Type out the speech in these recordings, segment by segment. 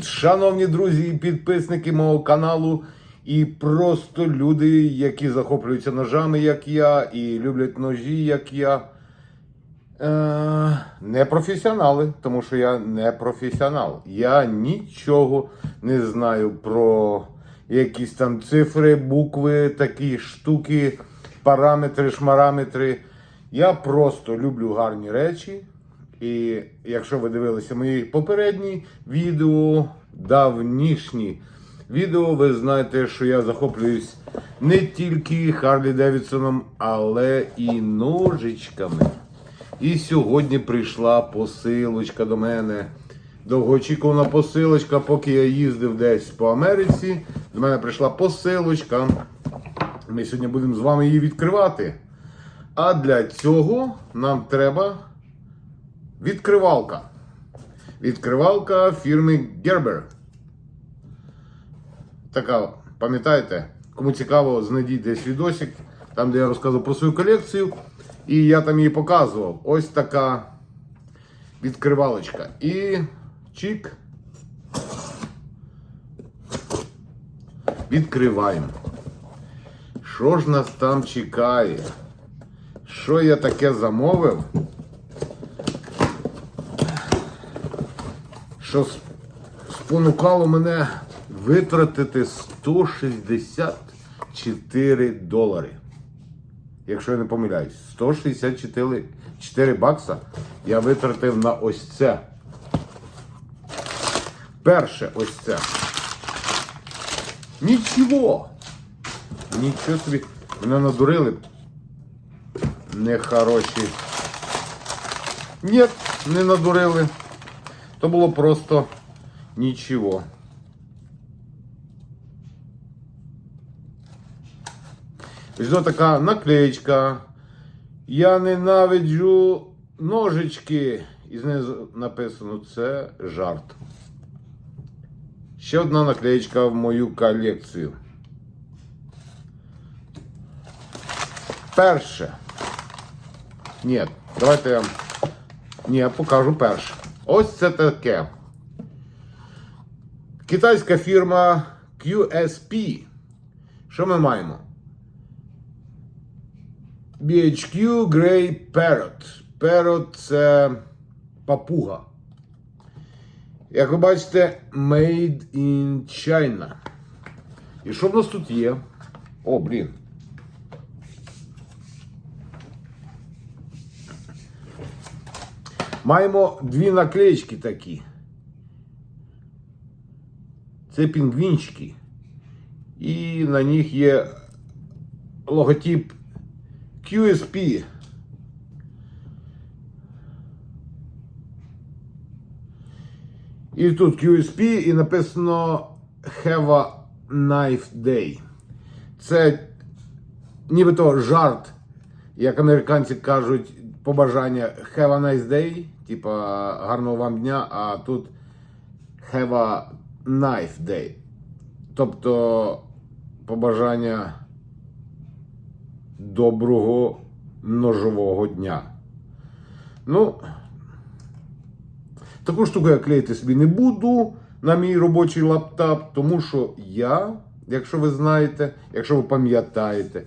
Привіт, шановні друзі і підписники мого каналу, і просто люди, які захоплюються ножами, як я, і люблять ножі, як я. Е, не професіонали, тому що я не професіонал. Я нічого не знаю про якісь там цифри, букви, такі штуки, параметри, шмараметри. Я просто люблю гарні речі. І якщо ви дивилися мої попередні відео, давнішні відео, ви знаєте, що я захоплююсь не тільки Харлі Девідсоном, але і ножичками. І сьогодні прийшла посилочка до мене. Довгоочікувана посилочка, поки я їздив десь по Америці. До мене прийшла посилочка. Ми сьогодні будемо з вами її відкривати. А для цього нам треба відкривалка. Відкривалка фірми Gerber. Така, пам'ятаєте, кому цікаво, знайдіть десь відосик, там, де я розказував про свою колекцію. І я там її показував. Ось така відкривалочка. І чик. Відкриваємо. Що ж нас там чекає? Що я таке замовив? Що спонукало мене витратити 164 долари. Якщо я не помиляюсь, 164 4 бакса я витратив на ось це. Перше ось це. Нічого. Нічого собі. Мене надурили. Нехороші. Ні, не надурили. То було просто нічого. Ось така наклеечка. Я ненавиджу ножички. І знизу написано це жарт. Ще одна наклеечка в мою колекцію. Перше. Ні, давайте я. Ні, я покажу перше. Ось це таке. Китайська фірма QSP. Що ми маємо? BHQ Grey Parrot. Parrot – це папуга. Як ви бачите, Made in China. І що в нас тут є? О, блін. Маємо дві наклеечки такі. Це пінгвінчики. І на них є логотип QSP. І тут QSP і написано Have a Knife Day. Це нібито жарт, як американці кажуть, побажання Have a nice day, типа гарного вам дня, а тут Have a knife day. Тобто побажання доброго ножового дня. Ну, таку штуку я клеїти собі не буду на мій робочий лаптоп, тому що я, якщо ви знаєте, якщо ви пам'ятаєте,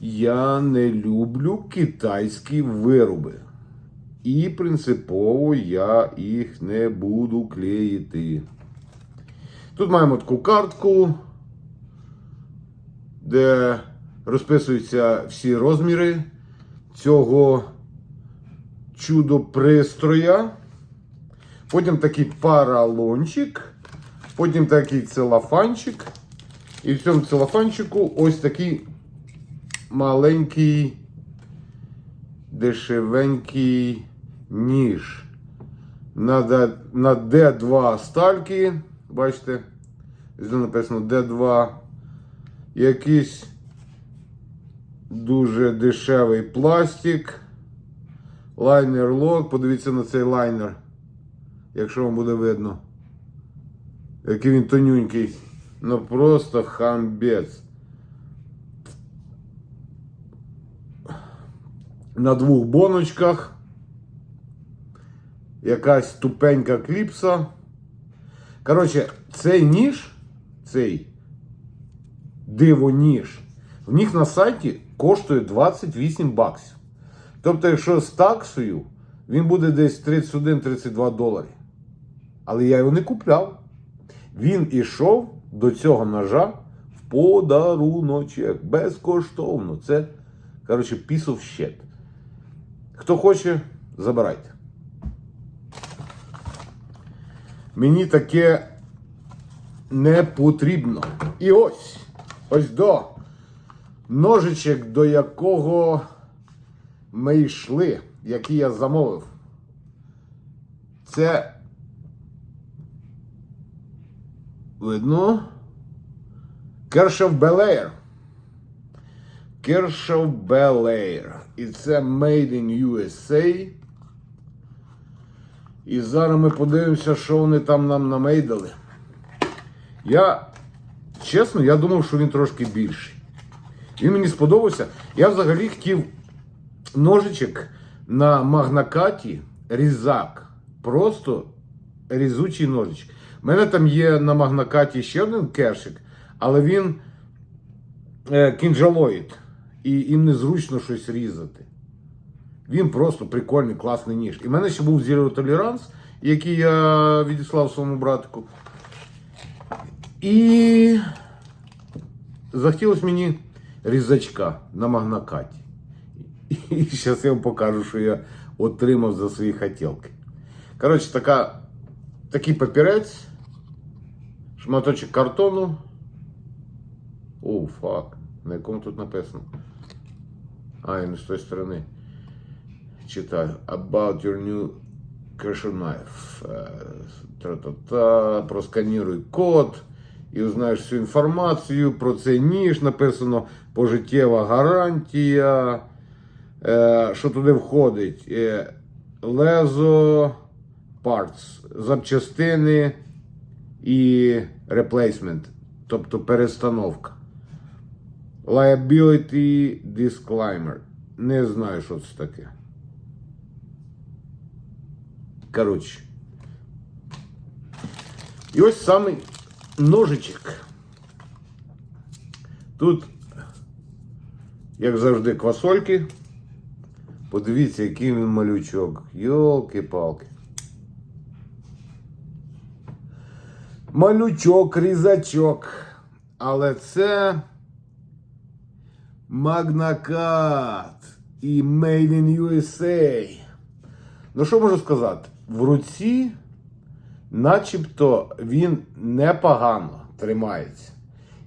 я не люблю китайські вироби. І принципово я їх не буду клеїти. Тут маємо таку картку, де розписуються всі розміри цього чудо-пристроя. Потім такий паралончик, потім такий целофанчик. І в цьому целофанчику ось такий маленький, дешевенький ніж. На, Д- на D2 стальки. Бачите? Тут написано D2. Якийсь дуже дешевий пластик. Лайнер лок. Подивіться на цей лайнер. Якщо вам буде видно. Який він тонюнький. Ну просто хамбець. На двох боночках. Якась тупенька кліпса. Коротше, цей ніж, цей диво ніж, в них на сайті коштує 28 баксів. Тобто, якщо з таксою, він буде десь 31-32 долари. Але я його не купляв. Він ішов до цього ножа в подаруночок. Безкоштовно. Це, коротше, of shit. Хто хоче, забирайте. Мені таке не потрібно. І ось, ось до ножичок, до якого ми йшли, який я замовив. Це видно. Кершов Белеєр. Кершов Белеєр. І це Made in USA. І зараз ми подивимося, що вони там нам намейдали. Я, чесно, я думав, що він трошки більший. Він мені сподобався. Я взагалі хотів ножичок на магнакаті різак. Просто різучий ножичок. У мене там є на магнакаті ще один кершик, але він е, кінжалоїд. І їм незручно щось різати. Він просто прикольний, класний ніж. І в мене ще був Zero Tolerance, який я відіслав своєму братику. І захотілося мені різачка на магнакаті. І зараз я вам покажу, що я отримав за свої хотілки. Коротше, така, такий папірець, шматочок картону. О, фак. На якому тут написано? А, і не з тої сторони. Читаю. About your new Kershaw knife. Е, Тра-та-та. Просканіруй код і узнаєш всю інформацію про цей ніж. Написано пожиттєва гарантія. Е, Що туди входить? Е, Лезо parts, запчастини і replacement, тобто перестановка. Liability disclaimer. Не знаю, що це таке. Коротше. І ось самий ножичок. Тут, як завжди, квасольки. Подивіться, який він малючок. Йолки-палки. Малючок, різачок. Але це Магнакат і Made in USA. Ну, що можу сказати? В руці, начебто, він непогано тримається.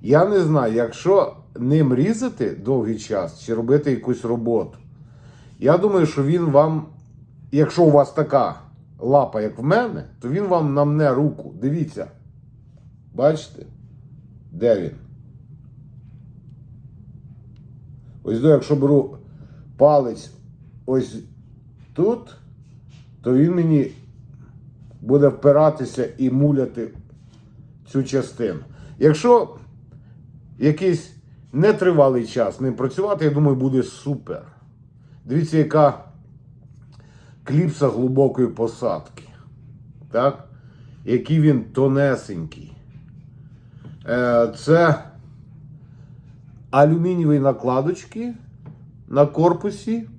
Я не знаю, якщо ним різати довгий час чи робити якусь роботу. Я думаю, що він вам, якщо у вас така лапа, як в мене, то він вам намне руку. Дивіться. Бачите? Де він? Ось до, якщо беру палець ось тут, то він мені буде впиратися і муляти цю частину. Якщо якийсь нетривалий час ним працювати, я думаю, буде супер. Дивіться, яка кліпса глибокої посадки. Так? Який він тонесенький. Е, Це алюмінієві накладочки на корпусі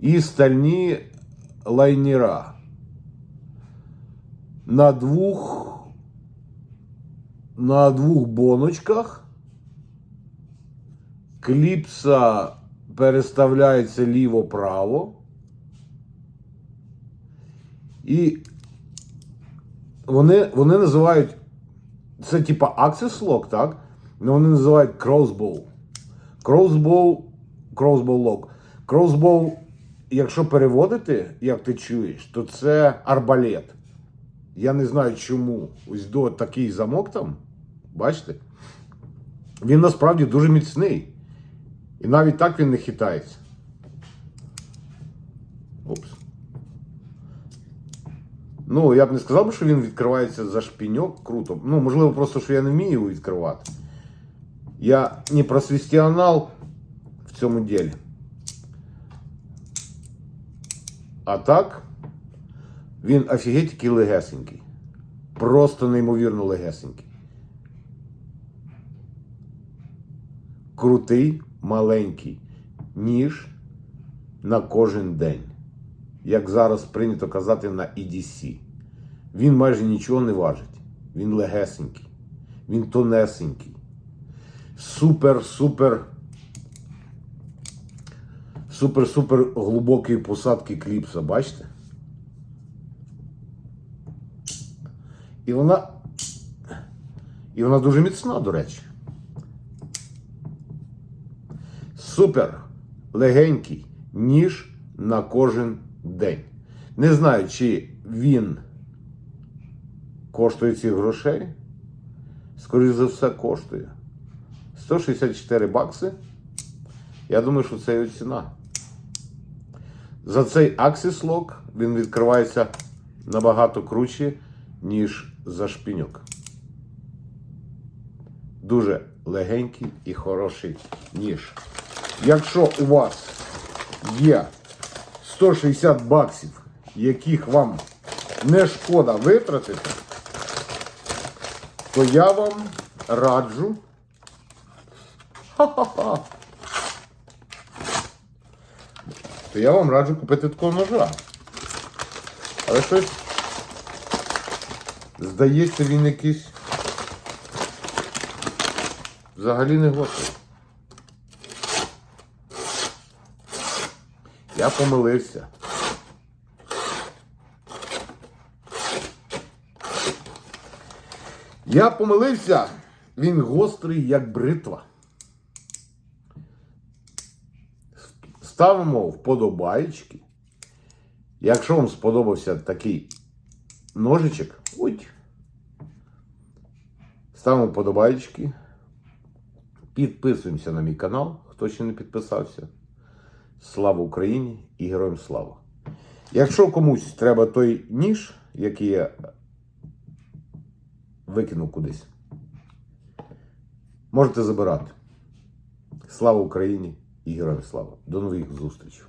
і стальні лайнера. На двох на двох боночках кліпса переставляється ліво-право. І вони, вони називають це типа Access Lock, так? Ну, вони називають Crossbow. Crossbow, Crossbow Lock. Crossbow, якщо переводити, як ти чуєш, то це арбалет. Я не знаю чому. Ось до такий замок там. Бачите? Він насправді дуже міцний. І навіть так він не хитається. Опс. Ну, я б не сказав, що він відкривається за шпіньок круто. Ну, можливо, просто що я не вмію його відкривати. Я не професіонал в цьому ділі. А так, він офігеть який легесенький. Просто неймовірно легесенький. Крутий, маленький ніж на кожен день. Як зараз прийнято казати на EDC. Він майже нічого не важить. Він легесенький. Він тонесенький. Супер, супер. Супер-супер глибокої посадки кліпса, бачите? І вона. І вона дуже міцна, до речі. Супер легенький ніж на кожен день. Не знаю, чи він коштує цих грошей. Скоріше за все, коштує. 164 бакси. Я думаю, що це його ціна. За цей Axis Lock він відкривається набагато круче, ніж за шпіньок. Дуже легенький і хороший ніж. Якщо у вас є 160 баксів, яких вам не шкода витратити, то я вам раджу. Ха-ха-ха. То я вам раджу купити такого ножа. Але щось здається, він якийсь взагалі не гострий. Я помилився. Я помилився. Він гострий, як бритва. Ставимо вподобайки. Якщо вам сподобався такий ножичок, ой, ставимо вподобайки. Підписуємося на мій канал, хто ще не підписався. Слава Україні і героям слава! Якщо комусь треба той ніж, який я викинув кудись, можете забирати. Слава Україні і героям слава! До нових зустрічей!